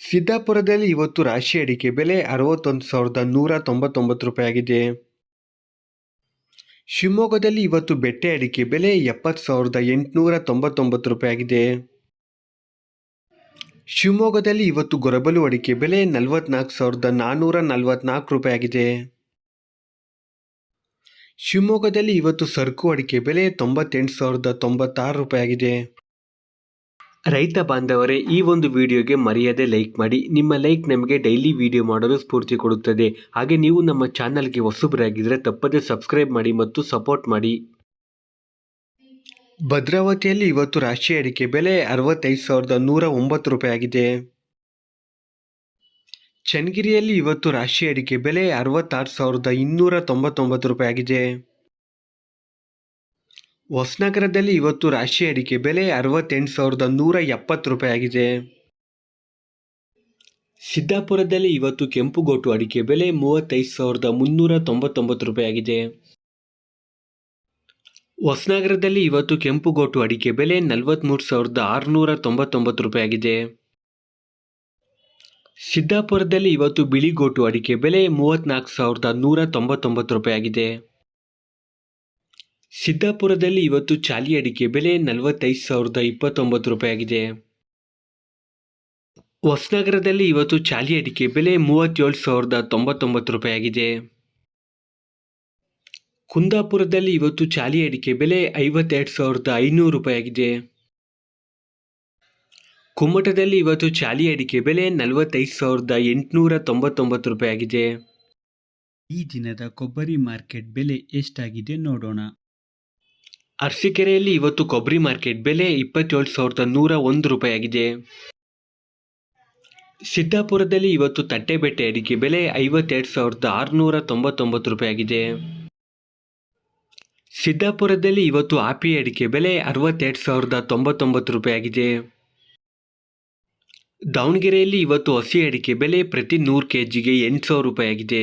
ಸಿದ್ದಾಪುರದಲ್ಲಿ ಇವತ್ತು ರಾಶಿ ಅಡಿಕೆ ಬೆಲೆ ಅರವತ್ತೊಂದು ಸಾವಿರದ ನೂರ ತೊಂಬತ್ತೊಂಬತ್ತು ರೂಪಾಯಿ ಆಗಿದೆ ಶಿವಮೊಗ್ಗದಲ್ಲಿ ಇವತ್ತು ಬೆಟ್ಟೆ ಅಡಿಕೆ ಬೆಲೆ ಎಪ್ಪತ್ತು ಸಾವಿರದ ಎಂಟುನೂರ ತೊಂಬತ್ತೊಂಬತ್ತು ರೂಪಾಯಿ ಆಗಿದೆ ಶಿವಮೊಗ್ಗದಲ್ಲಿ ಇವತ್ತು ಗೊರಬಲು ಅಡಿಕೆ ಬೆಲೆ ನಲವತ್ನಾಲ್ಕು ಸಾವಿರದ ನಾನ್ನೂರ ನಲವತ್ನಾಲ್ಕು ರೂಪಾಯಿ ಆಗಿದೆ ಶಿವಮೊಗ್ಗದಲ್ಲಿ ಇವತ್ತು ಸರಕು ಅಡಿಕೆ ಬೆಲೆ ತೊಂಬತ್ತೆಂಟು ಸಾವಿರದ ತೊಂಬತ್ತಾರು ರೂಪಾಯಿ ಆಗಿದೆ ರೈತ ಬಾಂಧವರೇ, ಈ ಒಂದು ವಿಡಿಯೋಗೆ ಮರೆಯದೆ ಲೈಕ್ ಮಾಡಿ. ನಿಮ್ಮ ಲೈಕ್ ನಮಗೆ ಡೈಲಿ ವಿಡಿಯೋ ಮಾಡಲು ಸ್ಫೂರ್ತಿ ಕೊಡುತ್ತದೆ. ಹಾಗೆ ನೀವು ನಮ್ಮ ಚಾನಲ್ಗೆ ಹೊಸಬರಾಗಿದ್ದರೆ ತಪ್ಪದೆ ಸಬ್ಸ್ಕ್ರೈಬ್ ಮಾಡಿ ಮತ್ತು ಸಪೋರ್ಟ್ ಮಾಡಿ. ಭದ್ರಾವತಿಯಲ್ಲಿ ಇವತ್ತು ರಾಶಿ ಅಡಿಕೆ ಬೆಲೆ ಅರವತ್ತೈದು ಸಾವಿರದ ನೂರ ಒಂಬತ್ತು ರೂಪಾಯಿ ಆಗಿದೆ. ಚನ್ನಗಿರಿಯಲ್ಲಿ ಇವತ್ತು ರಾಶಿ ಅಡಿಕೆ ಬೆಲೆ ಅರವತ್ತಾರು ಸಾವಿರದ ಇನ್ನೂರ ತೊಂಬತ್ತೊಂಬತ್ತು ರೂಪಾಯಿ ಆಗಿದೆ. ಹೊಸನಗರದಲ್ಲಿ ಇವತ್ತು ರಾಶಿ ಅಡಿಕೆ ಬೆಲೆ ಅರವತ್ತೆಂಟು ಸಾವಿರದ ನೂರ ಎಪ್ಪತ್ತು ರೂಪಾಯಿ ಆಗಿದೆ. ಸಿದ್ದಾಪುರದಲ್ಲಿ ಇವತ್ತು ಕೆಂಪುಗೋಟು ಅಡಿಕೆ ಬೆಲೆ ಮೂವತ್ತೈದು ಸಾವಿರದ ಮುನ್ನೂರ ತೊಂಬತ್ತೊಂಬತ್ತು ರೂಪಾಯಿ ಆಗಿದೆ. ಹೊಸನಗರದಲ್ಲಿ ಇವತ್ತು ಕೆಂಪುಗೋಟು ಅಡಿಕೆ ಬೆಲೆ ನಲವತ್ತ್ಮೂರು ಸಾವಿರದ ಆರುನೂರ ತೊಂಬತ್ತೊಂಬತ್ತು ರೂಪಾಯಿ ಆಗಿದೆ. ಸಿದ್ದಾಪುರದಲ್ಲಿ ಇವತ್ತು ಬಿಳಿಗೋಟು ಅಡಿಕೆ ಬೆಲೆ ಮೂವತ್ತ್ನಾಲ್ಕು ಸಾವಿರದ ನೂರ ತೊಂಬತ್ತೊಂಬತ್ತು ರೂಪಾಯಿ ಆಗಿದೆ. ಸಿದ್ದಾಪುರದಲ್ಲಿ ಇವತ್ತು ಚಾಲಿ ಅಡಿಕೆ ಬೆಲೆ ನಲವತ್ತೈದು ಸಾವಿರದ ಇಪ್ಪತ್ತೊಂಬತ್ತು ರೂಪಾಯಿಯಾಗಿದೆ ಹೊಸನಗರದಲ್ಲಿ ಇವತ್ತು ಚಾಲಿ ಅಡಿಕೆ ಬೆಲೆ ಮೂವತ್ತೇಳು ಸಾವಿರದ ತೊಂಬತ್ತೊಂಬತ್ತು ರೂಪಾಯಿಯಾಗಿದೆ ಕುಂದಾಪುರದಲ್ಲಿ ಇವತ್ತು ಚಾಲಿ ಅಡಿಕೆ ಬೆಲೆ ಐವತ್ತೆರಡು ಸಾವಿರದ ಐನೂರು ರೂಪಾಯಿಯಾಗಿದೆ ಕುಮ್ಮಟದಲ್ಲಿ ಇವತ್ತು ಚಾಲಿ ಅಡಿಕೆ ಬೆಲೆ ನಲವತ್ತೈದು ಸಾವಿರದ ಎಂಟುನೂರ ತೊಂಬತ್ತೊಂಬತ್ತು ರೂಪಾಯಿಯಾಗಿದೆ ಈ ದಿನದ ಕೊಬ್ಬರಿ ಮಾರ್ಕೆಟ್ ಬೆಲೆ ಎಷ್ಟಾಗಿದೆ ನೋಡೋಣ. ಅರಸೀಕೆರೆಯಲ್ಲಿ ಇವತ್ತು ಕೊಬ್ಬರಿ ಮಾರ್ಕೆಟ್ ಬೆಲೆ ಇಪ್ಪತ್ತೇಳು ಸಾವಿರದ ನೂರ ಒಂದು ರೂಪಾಯಿಯಾಗಿದೆ. ಸಿದ್ದಾಪುರದಲ್ಲಿ ಇವತ್ತು ತಟ್ಟೆಬೆಟ್ಟೆ ಅಡಿಕೆ ಬೆಲೆ ಐವತ್ತೆರಡು ಸಾವಿರದ ಆರುನೂರ ತೊಂಬತ್ತೊಂಬತ್ತು ರೂಪಾಯಿಯಾಗಿದೆ. ಸಿದ್ದಾಪುರದಲ್ಲಿ ಇವತ್ತು ಆಪಿ ಅಡಿಕೆ ಬೆಲೆ ಅರವತ್ತೆರಡು ಸಾವಿರದ ತೊಂಬತ್ತೊಂಬತ್ತು ರೂಪಾಯಿಯಾಗಿದೆ. ದಾವಣಗೆರೆಯಲ್ಲಿ ಇವತ್ತು ಹಸಿ ಅಡಿಕೆ ಬೆಲೆ ಪ್ರತಿ ನೂರು ಕೆ ಜಿಗೆ ಎಂಟು ಸಾವಿರ ರೂಪಾಯಿ ಆಗಿದೆ